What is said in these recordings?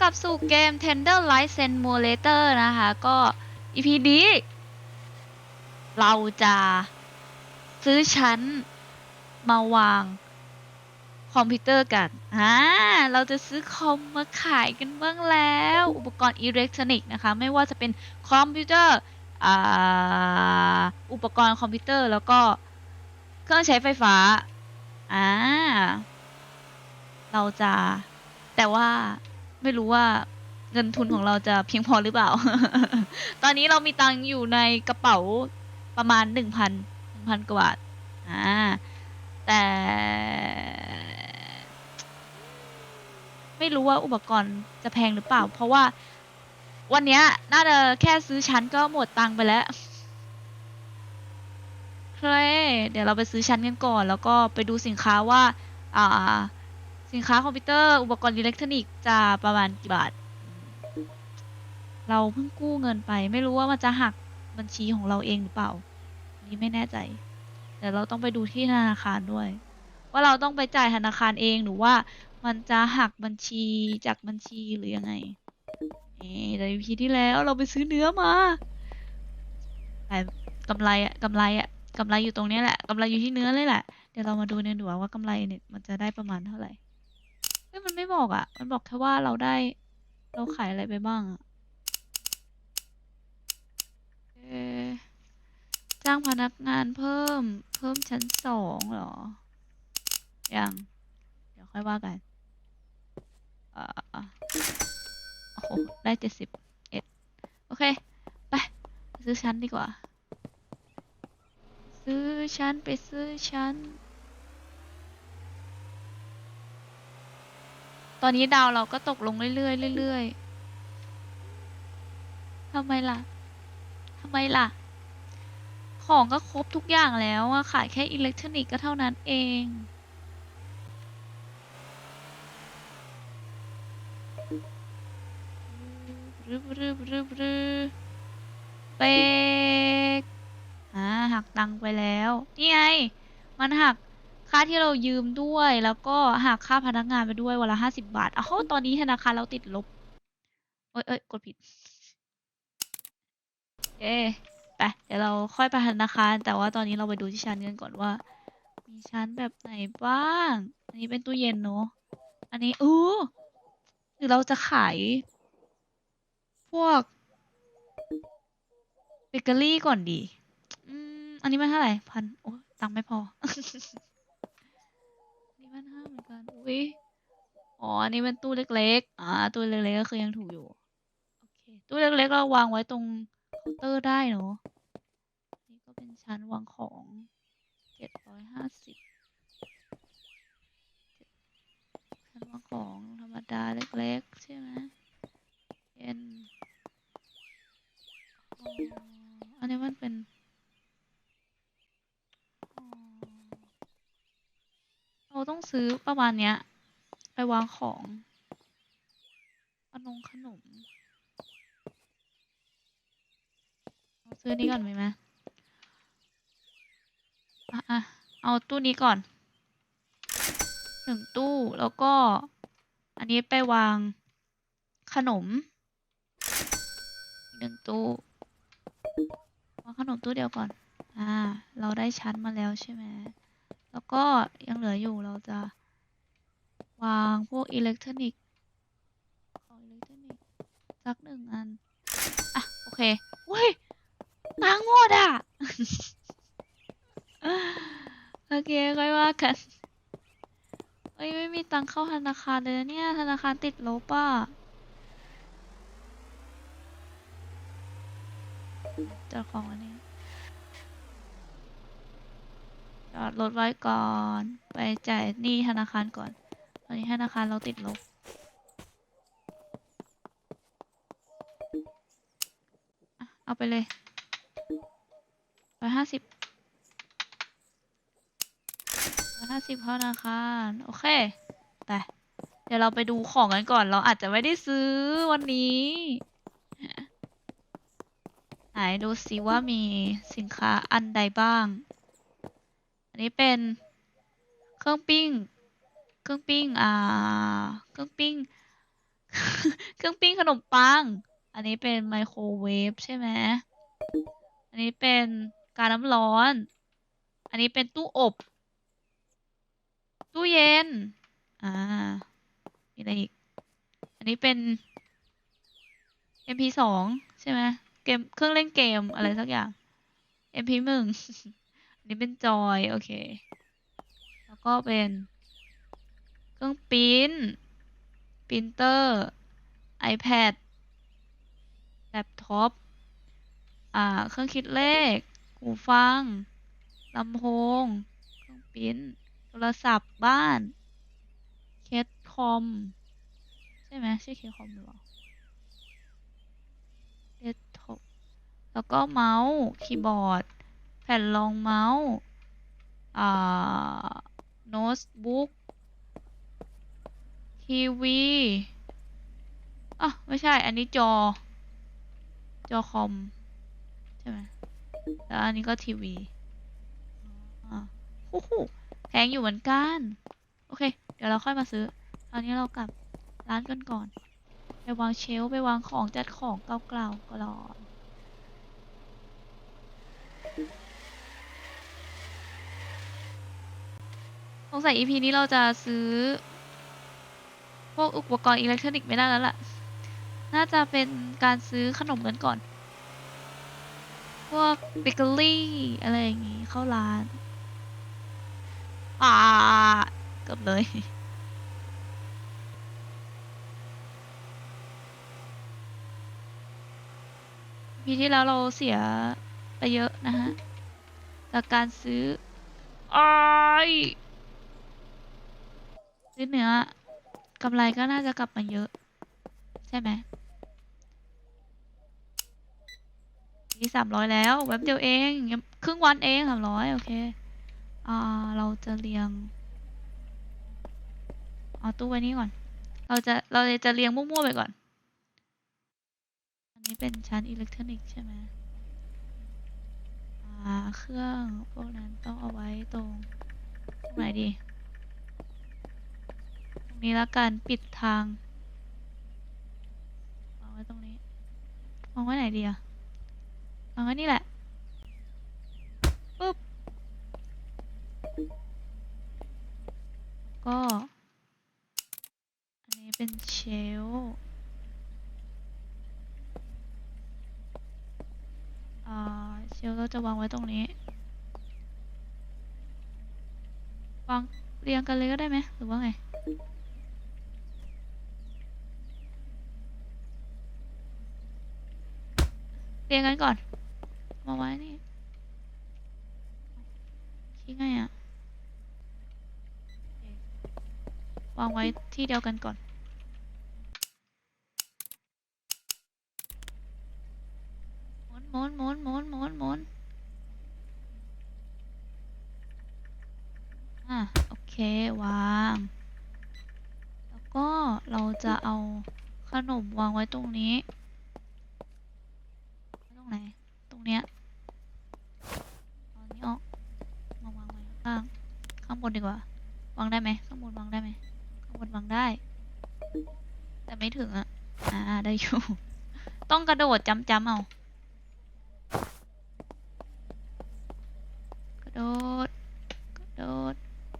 กลับสู่เกม Tender Light Simulator นะคะ ก็ EP นี้เราจะซื้อชั้นมาวางคอมพิวเตอร์กัน อ่า เราจะซื้อคอมมาขายกันบ้างแล้ว อุปกรณ์อิเล็กทรอนิกส์นะคะ ไม่ว่าจะเป็นคอมพิวเตอร์ อ่า อุปกรณ์คอมพิวเตอร์แล้วก็เครื่องใช้ไฟฟ้า อ่า เราจะแต่ว่า ไม่รู้ว่าเงินทุนของเราจะเพียงพอหรือเปล่า ตอนนี้เรามีตังค์อยู่ในกระเป๋าประมาณหนึ่งพันหนึ่งพันกว่าบาทอ่า แต่ ไม่รู้ว่าอุปกรณ์จะแพงหรือเปล่า เพราะว่าวันนี้น่าจะแค่ซื้อชั้นก็หมดตังค์ไปแล้วเคเดี๋ยวเราไปซื้อชั้นกันก่อน แล้วก็ไปดูสินค้าว่า อ่า สินค้าคอมพิวเตอร์ อุปกรณ์อิเล็กทรอนิกส์จะประมาณกี่บาท เราเพิ่งกู้เงินไป ไม่รู้ว่ามันจะหักบัญชีของเราเองหรือเปล่า นี่ไม่แน่ใจ แต่เราต้องไปดูที่ธนาคารด้วย ว่าเราต้องไปจ่ายธนาคารเองหรือว่ามันจะหักบัญชีจากบัญชีหรือยังไงเอ๊ะแต่ EP ที่แล้วเราไปซื้อเนื้อมาแต่กำไรอะกำไรอะกำไรอยู่ตรงนี้แหละกำไรอยู่ที่เนื้อเลยแหละ เดี๋ยวเรามาดูในดูว่ากำไรเนี่ยมันจะได้ประมาณเท่าไหร่ มันไม่บอกอะมันบอกแค่ว่าเราได้ เราขายอะไรไปบ้างอะเอ๊ะจ้างพนักงานเพิ่ม เพิ่มชั้นสองเหรอ ยัง เดี๋ยวค่อยว่ากันเออโอ้โห ได้เจ็ดสิบเอ็ดโอเค ไป ซื้อชั้นดีกว่า ซื้อชั้นไปซื้อชั้น ตอนนี้ดาวเราก็ตกลงเรื่อยๆเรื่อยๆทำไมล่ะทำไมล่ะ ของก็ครบทุกอย่างแล้วอะขายแค่อิเล็กทรอนิกส์ก็เท่านั้นเองรึบรึบรึบรึเป๊กอ่าหักตังไปแล้ว นี่ไง มันหัก ค่าที่เรายืมด้วย แล้วก็หักค่าพนักงานไปด้วยวันละห้าสิบบาทอ้าวตอนนี้ธนาคารเราติดลบ เอ้ยเอ้ยกดผิดเอ๊ไปเดี๋ยวเราค่อยไปธนาคาร แต่ว่าตอนนี้เราไปดูที่ชั้นกันก่อนว่า มีชั้นแบบไหนบ้าง อันนี้เป็นตู้เย็นเนอะอันนี้อู้หรือเราจะขาย พวกเบเกอรี่ก่อนดี อืม อันนี้มันเท่าไหร่พัน โอ้ตังค์ไม่พอ อันนี้มันห้าเหมือนกัน อุ้ยอ๋อ อันนี้เป็นตู้เล็กๆ อ่า ตู้เล็กๆก็คือยังถูกอยู่ โอเค ตู้เล็กๆ เราวางไว้ตรงเคาน์เตอร์ได้เนอะนี่ก็เป็นชั้นวางของเจ็ดร้อยห้าสิบชั้นวางของธรรมดาเล็กๆ ใช่ไหมเย็นอ๋ออันนี้มันเป็นอ๋อ เราต้องซื้อประมาณเนี้ย ไปวางของขนมขนมเอาซื้อนี้ก่อนไหมไหมอะเอาตู้นี้ก่อนหนึ่งตู้แล้วก็ อันนี้ไปวางขนมหนึ่งตู้วางขนมตู้เดียวก่อน อ่า เราได้ชั้นมาแล้วใช่ไหม แล้วก็ยังเหลืออยู่เราจะวางพวกอิเล็กทรอนิกส์ของอิเล็กทรอนิกส์สักหนึ่งอัน อะ โอเคเว้ยตังหมดอะ โอเคค่อยว่ากันเอ้ย ไม่มีตังค์เข้าธนาคารเลยนะเนี่ย ธนาคารติดลบอะจอดของอันนี้ จอดรถไว้ก่อน ไปจ่ายหนี้ธนาคารก่อน ตอนนี้ธนาคารเราติดลบ เอาไปเลยร้อยห้าสิบร้อยห้าสิบเข้าธนาคาร โอเค ไป เดี๋ยวเราไปดูของกันก่อน เราอาจจะไม่ได้ซื้อวันนี้ไหนดูสิว่ามีสินค้าอันใดบ้าง อันนี้เป็นเครื่องปิ้ง เครื่องปิ้ง อ่า เครื่องปิ้ง เครื่องปิ้งขนมปัง อันนี้เป็นไมโครเวฟใช่ไหม อันนี้เป็นการน้ำร้อน อันนี้เป็นตู้อบ ตู้เย็น อ่า มีอะไรอีก อันนี้เป็น MP2 ใช่ไหมเกมเครื่องเล่นเกมอะไรสักอย่าง MP1 อั นนี้เป็นจอย โอเค แล้วก็เป็นเครื่องปิ้นปรินเตอร์ iPad แล็ปท็อปอ่า เครื่องคิดเลข หูฟัง ลำโพง เครื่องปริ้นโทรศัพท์บ้าน เคสคอม ใช่ไหมใช่เคสคอมหรือเปล่าเดสท็อปแล้วก็เมาส์ คีย์บอร์ด แผ่นรองเมาส์อ่าโน้ตบุ๊กทีวีอะไม่ใช่ อันนี้จอ จอคอม ใช่ไหมแล้วอันนี้ก็ทีวีอ่าฮู้ฮู้แพงอยู่เหมือนกัน โอเค เดี๋ยวเราค่อยมาซื้อตอนนี้เรากลับร้านกันก่อน ไปวางเชลไปวางของจัดของเก่าๆก่อน สงสัย EP นี้เราจะซื้อ พวกอุปกรณ์อิเล็กทรอนิกส์ไม่ได้แล้วล่ะ น่าจะเป็นการซื้อขนมกันก่อน พวกเบเกอรี่อะไรอย่างงี้เข้าร้านอ่าเกือบเลยพีที่แล้วเราเสียไปเยอะนะฮะ จากการซื้ออ้าย ซื้อเนื้อกำไรก็น่าจะกลับมาเยอะ ใช่ไหมนี่สามร้อยแล้วแวบเดียวเองยังครึ่งวันเองสามร้อยโอเคอ่าเราจะเรียงเอาตู้ไว้นี้ก่อน เราจะเราจะเรียงมั่วๆไปก่อน อันนี้เป็นชั้นอิเล็กทรอนิกส์ใช่ไหมอ่าเครื่องพวกนั้นต้องเอาไว้ตรงตรงไหนดี นี้แล้วกันปิดทางวางไว้ตรงนี้วางไว้ไหนดีอะวางไว้นี่แหละปึ๊บก็ อันนี้เป็นเชลฟ์อ่าเชลฟ์เราจะวางไว้ตรงนี้ วางเรียงกันเลยก็ได้ไหมหรือว่าไง รียงกันก่อน มาไว้นี่คิดไงอะโอเควางไว้ที่เดียวกันก่อน หมุนหมุนหมุนหมุนหมุนหมุนอะโอเค วาง แล้วก็เราจะเอาขนมวางไว้ตรงนี้ ตรงไหน ตรงเนี้ยเอาอันนี้ออก มาวางไว้ข้าง ข้างบ นดีกว่าวางได้ไหมข้างบนวางได้ไหมข้างบนวางได้ แต่ไม่ถึงอะ อ่าได้อยู่ ต้องกระโดดจำจำเอา กระโดด กระโดด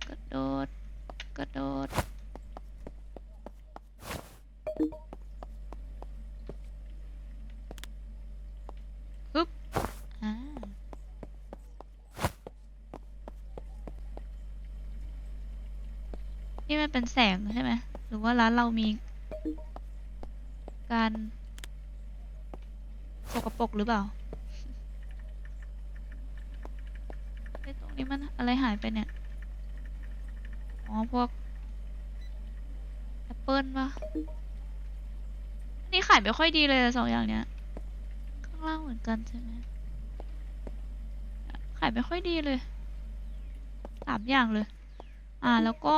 กระโดด กระโดด ฮึบ อ่า นี่มันเป็นแสงใช่ไหมหรือว่าร้านเรามี การสกปรกหรือเปล่าไอ้ตรงนี้มันอะไรหายไปเนี่ย อ๋อ พวกแอปเปิลปะอันนี้ขายไม่ค่อยดีเลยสองอย่างเนี้ย ข้างล่างเหมือนกันใช่ไหมขายไม่ค่อยดีเลย สามอย่างเลย อ่า แล้วก็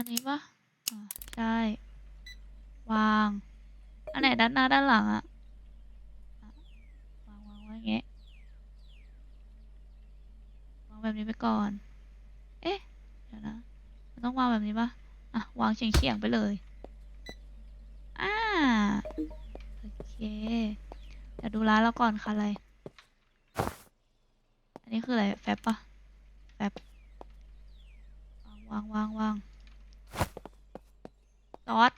อันนี้ปะใช่ วาง อันไหนด้านหน้าด้านหลังอะวางวางไว้เงี้ยวางแบบนี้ไปก่อน เอ๊ะ เดี๋ยวนะ มันต้องวางแบบนี้ปะอะ วางเฉียงเฉียงไปเลย อ่า โอเค เดี๋ยวดูร้านเราก่อนค่ะอะไร อันนี้คืออะไร แฟบปะแฟบวางวางวางวาง ซอส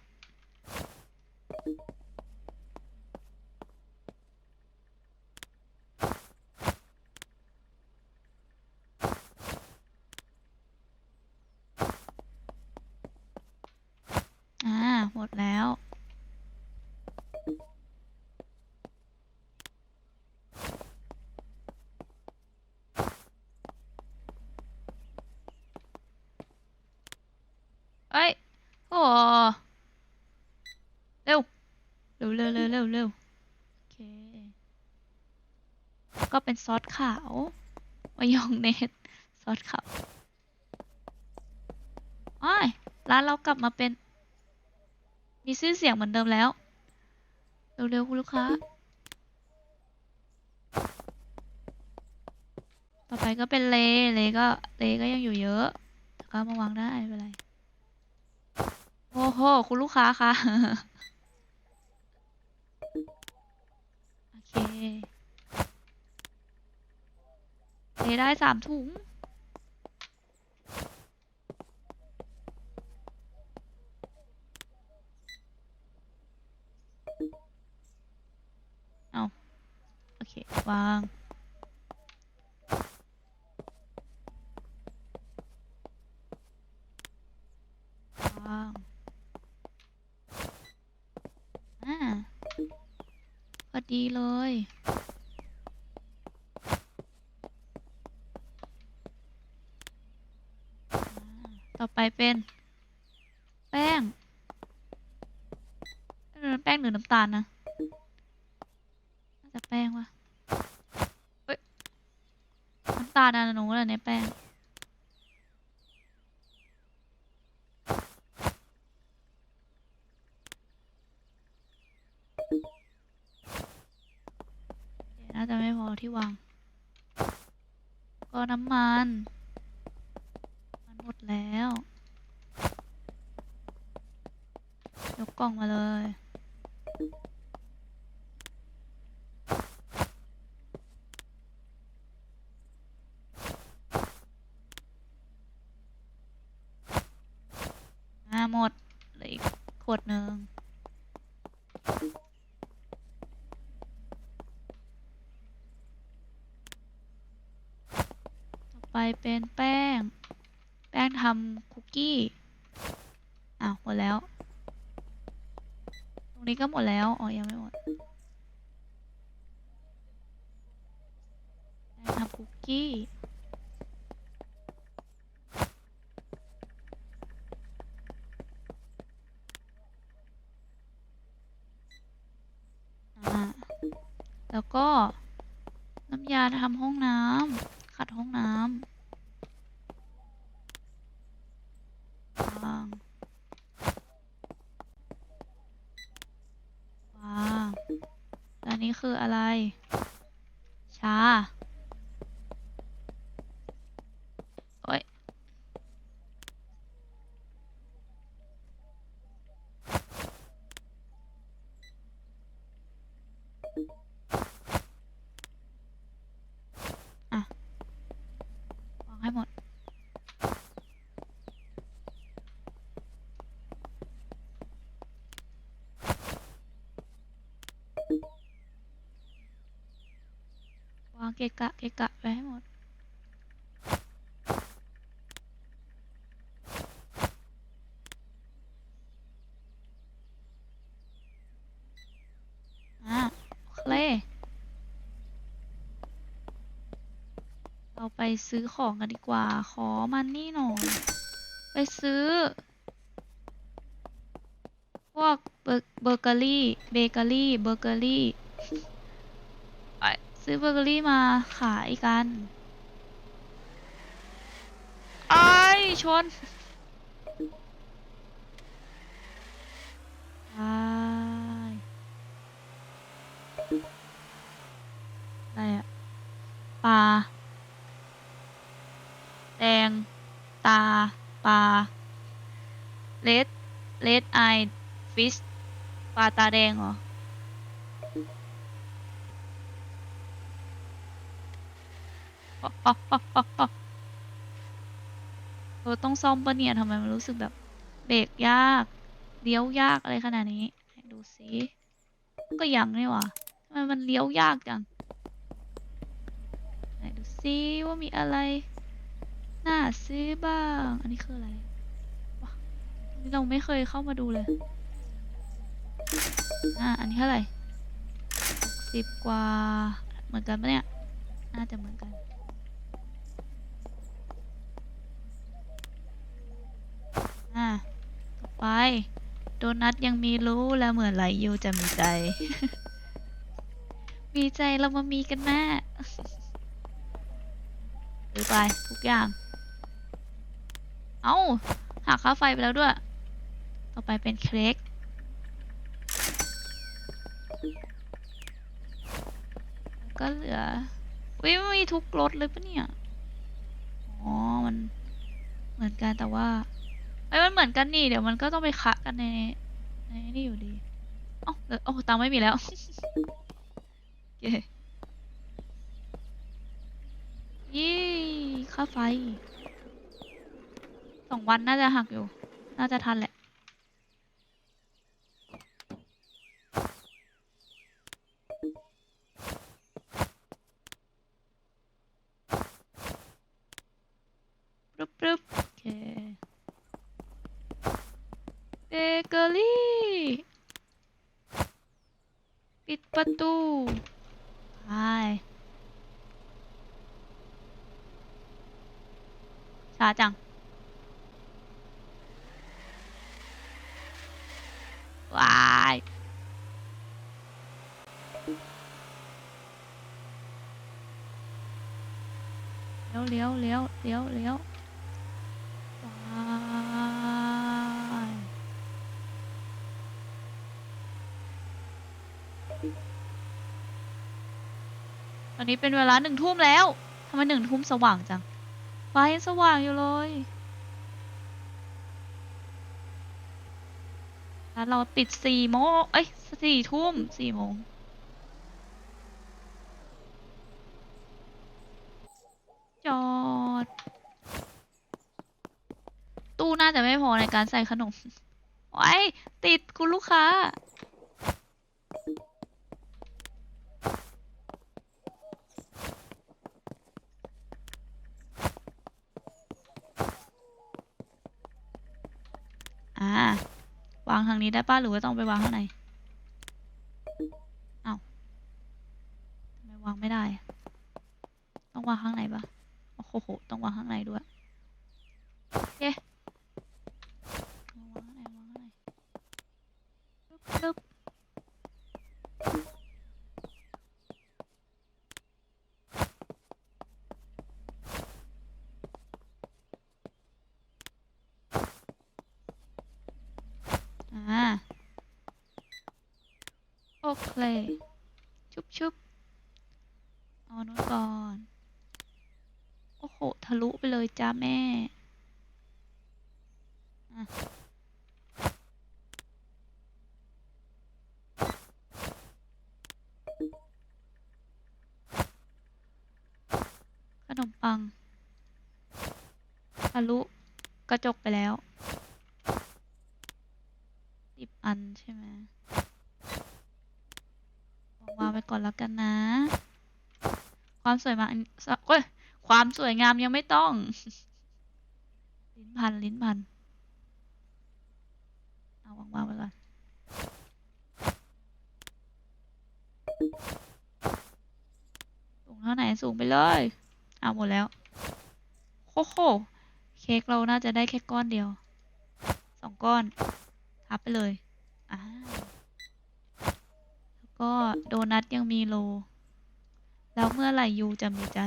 อ่า หมดแล้ว เอ้ย โอ้เร็ว เร็วเร็วเร็วเร็วเร็วโอเค ก็ เป็นซอสขาวมายองเนสซอสขาวอ้ายร้านเรากลับมาเป็น มีชื่อเสียงเหมือนเดิมแล้ว เร็วๆคุณลูกค้า ต่อไปก็เป็นเล เลก็เลก็ยังอยู่เยอะ แต่ก็มาวางได้ไม่เป็นไร โอ้โห คุณลูกค้าคะ โอเค เลได้สามถุง เอาโอเค วางวางอ่าพอดีเลย อ่า ต่อไปเป็น แป้งแป้งหรือน้ำตาลนะน่าจะแป้งวะเฮ้ยน้ำตาลนะหนูอะไรในแป้ง เดี๋ยวน่าจะไม่พอที่วาง ก็น้ำมัน มันหมดแล้ว ยกกล่องมาเลย อ่า หมดเหลืออีกขวดหนึ่งต่อไปเป็นแป้ง แป้งทำคุกกี้ อ้าวหมดแล้ว ตรงนี้ก็หมดแล้ว อ๋อยังไม่หมด แป้งทำคุกกี้ อ่า แล้วก็น้ำยาทำห้องน้ำ ขัดห้องน้ำวาง วางแล้วอันนี้คืออะไร ชาโอ้ย อะ วางให้หมด วาง เกะกะเกะกะไปให้หมด อะโอเคเราไปซื้อของกันดีกว่า ขอมันนี่หน่อย ไปซื้อ พวกเบอร์เกอรี่ เบเกอรี่ เบเกอรี่ ซื้อเบเกอรี่มาขายกันไอ้ชนไอ้ายอะไรอะปลาแดง ตา ปลาเลดเลดไอฟิชปลาตาแดงเหรอ เออ ต้องซ่อมปะเนี่ยทำไมมันรู้สึกแบบเบรกยากเลี้ยวยากอะไรขนาดนี้ให้ดูสิก็ยังนี่หว่าทำไมมันเลี้ยวยากจังไหนดูสิว่ามีอะไรน่าซื้อบ้าง อันนี้คืออะไรวะเราไม่เคยเข้ามาดูเลยอ่าอันนี้เท่าไหร่สิบกว่าเหมือนกันปะเนี่ยน่าจะเหมือนกัน อ่าต่อไป โดนัทยังมีรู้และเหมือนไหลยูจะมีใจ มีใจเรามามีกันแม่หรือไปทุกอย่าง เอ้าหักค่าไฟไปแล้วด้วย ต่อไปเป็นเค้กก็เหลือวิไม่มีทุกรสเลยปะเนี่ย อ๋อ มันเหมือนกันแต่ว่า ไอ้มันเหมือนกันนี่เดี๋ยวมันก็ต้องไปคะกันในในนี่อยู่ดีอ้เออโอ้ตังไม่มีแล้วเย่ยี่ค่าไฟสองวันน่าจะหักอยู่ น่าจะทันแหละ ปรึบปรึบโอเค เกอรี่ ปิดประตูไปช้าจัง ว้ายเลี้ยวเลี้ยวเลี้ยวเลี้ยวเลี้ยว อนนี้เป็นเวลาหนึ่งทุ่มแล้วทำไมหนึ่งทุ่มสว่างจังฟ้ายังสว่างอยู่เลยแล้วเราปิดสี่โมงเอ้ยสี่ทุ่มสี่โมงจอด ตู้น่าจะไม่พอในการใส่ขนมไว้ยติดคุณลูกค้า อ่า วางทาง นี้ได้ป้ะหรือว่าต้องไปวางข้างในเอ้าทำไมวางไม่ได้ ต้องวางข้างในปะโอ้โห ต้องวางข้างในด้วย โอเควางข้างในวางข้างในปึ๊บปึ๊บอ่า โอเคชุบชุบเอานู้นก่อน โอ้โห ทะลุไปเลยจ้าแม่ขนมปังทะลุกระจกไปแล้วสิบอันใช่ไหม วางไว้ก่อนแล้วกันนะ ความสวยงามเอ้ยความสวยงามยังไม่ต้อง ลิ้นพันลิ้นพันเอาวางวางไว้ก่อนสูงเท่าไหนสูงไปเลย เอาหมดแล้วโอ้โหเค้กเราน่าจะได้แค่ก้อนเดียวสองก้อน ทับไปเลยอ่า ก็โดนัทยังมีโล แล้วเมื่อไหร่ยูจะมีใจ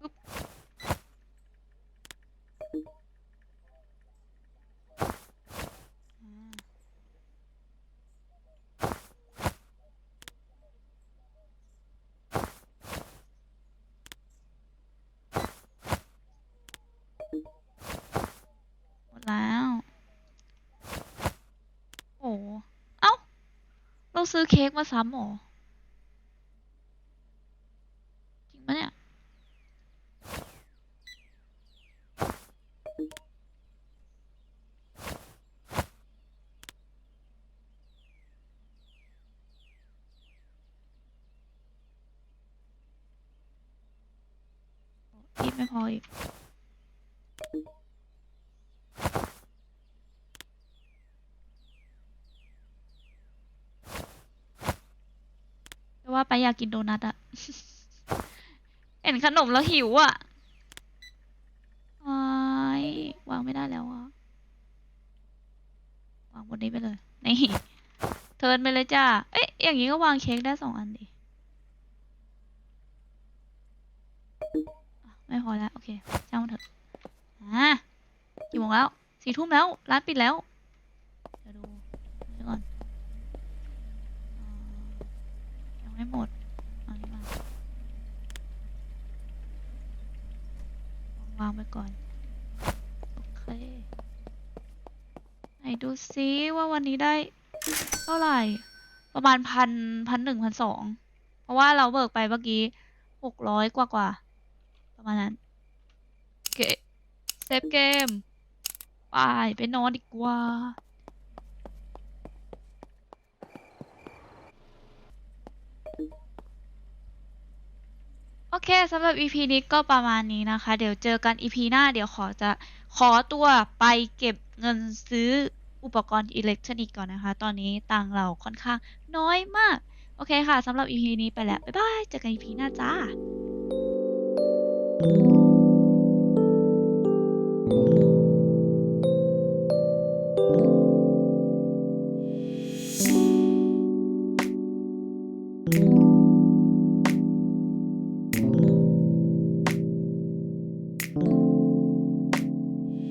ปึ๊บอ่า ซื้อ เค้กมาซ้ำหรอ จริงปะเนี่ย อีกไม่พออีก แต่ว่า ไปอยากกินโดนัทอะเห็นขนมแล้วหิวอะอ้ายวางไม่ได้แล้วอะวางบนนี้ไปเลย นี่เทิร์นไปเลยจ้า เอ๊ะ อย่างนี้ก็วางเค้กได้สองอันดิไม่พอแล้ว โอเคช่างมันเถอะอะกี่โมงแล้ว สี่ทุ่มแล้ว ร้านปิดแล้ว เดี๋ยวดูเดี๋ยวก่อนอ่ายัง ไม่หมดเอานี้มาวางไปก่อน โอเค ไหนดูซิว่าวันนี้ได้เท่าไหร่ ประมาณพันพันหนึ่งพันสองเพราะว่าเราเบิกไปเมื่อกี้หกร้อยกว่ากว่า ประมาณนั้นเกเซฟเกม ไปไปนอนดีกว่า เคสำหรับ EP นี้ก็ประมาณนี้นะคะ เดี๋ยวเจอกัน EP หน้า เดี๋ยวขอจะขอตัวไปเก็บเงินซื้ออุปกรณ์อิเล็กทรอนิกส์ก่อนนะคะ ตอนนี้ตังเราค่อนข้างน้อยมาก โอเคค่ะสำหรับ EP นี้ไปแล้ว บ๊ายบาย เจอกัน EP หน้าจ้า thank you